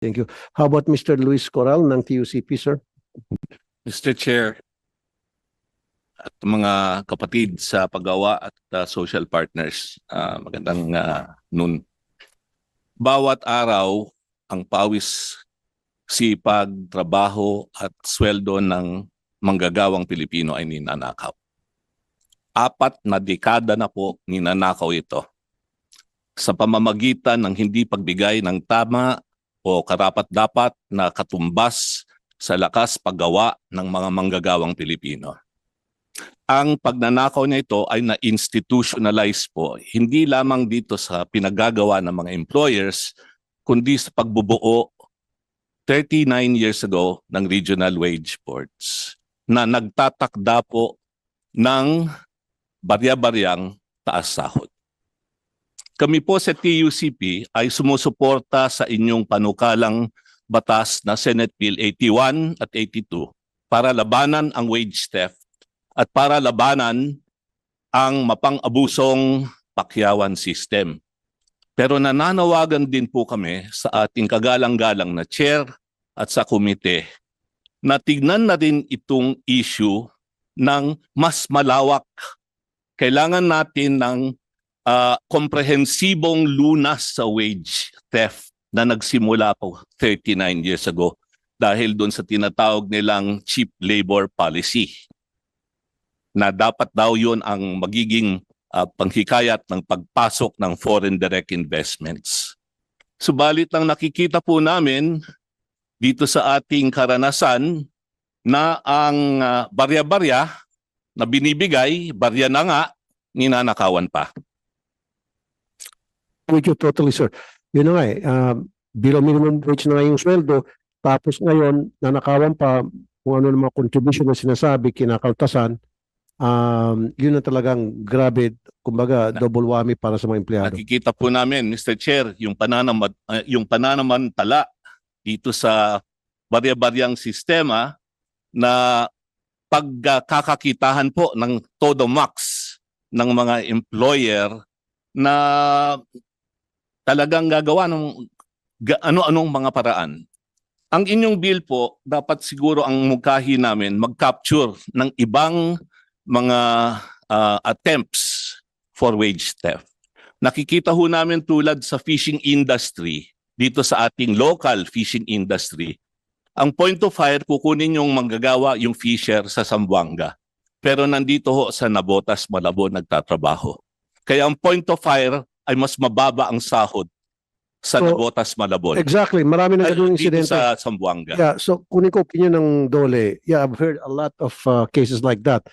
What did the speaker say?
Thank you. How about Mr. Luis Coral ng TUCP, sir? Mr. Chair, at mga kapatid sa paggawa at uh, social partners, ah, magandang uh, noon. Bawat araw, ang pawis, sipag, trabaho at sweldo ng manggagawang Pilipino ay ninanakaw. Apat na dekada na po ninanakaw ito sa pamamagitan ng hindi pagbigay ng tama o karapat-dapat na katumbas sa lakas paggawa ng mga manggagawang Pilipino. Ang pagnanakaw niya ito ay na-institutionalize po, hindi lamang dito sa pinagagawa ng mga employers, kundi sa pagbubuo 39 years ago ng regional wage boards na nagtatakda po ng barya-baryang taas sahod. Kami po sa TUCP ay sumusuporta sa inyong panukalang batas na Senate Bill 81 at 82 para labanan ang wage theft at para labanan ang mapang-abusong pakyawan system. Pero nananawagan din po kami sa ating kagalang-galang na chair at sa komite na tignan na rin itong issue ng mas malawak. Kailangan natin ng ah, komprehensibong lunas sa wage theft na nagsimula po 39 years ago dahil doon sa tinatawag nilang cheap labor policy na dapat daw yon ang magiging ah, panghikayat ng pagpasok ng foreign direct investments. Subalit lang nakikita po namin dito sa ating karanasan na ang ah, barya-barya na binibigay, barya na nga, ninanakawan pa. With you totally, sir. Yun na nga eh, ah, below minimum wage na nga yung sweldo, tapos ngayon, nanakawan pa kung ano ng mga contribution na sinasabi, kinakaltasan, um, yun na talagang grabe, kumbaga, double whammy para sa mga empleyado. Nakikita po namin, Mr. Chair, yung pananamad, uh, yung pananamantala dito sa barya-baryang sistema na pagkakakitahan po ng todo max ng mga employer na talagang gagawa ng ga- ano-anong mga paraan. Ang inyong bill po, dapat siguro ang mungkahi namin mag-capture ng ibang mga ah, attempts for wage theft. Nakikita ho namin tulad sa fishing industry, dito sa ating local fishing industry, ang point of fire, kukunin yung manggagawa, yung fisher sa Zamboanga. Pero nandito ho sa Nabotas, Malabo, nagtatrabaho. Kaya ang point of fire ay mas mababa ang sahod sa So, Nabotas, Malabon. Exactly, marami na dito insidente. sa Zamboanga. Yeah, so kunin ko opinion ng Dole. Yeah, I've heard a lot of uh, cases like that.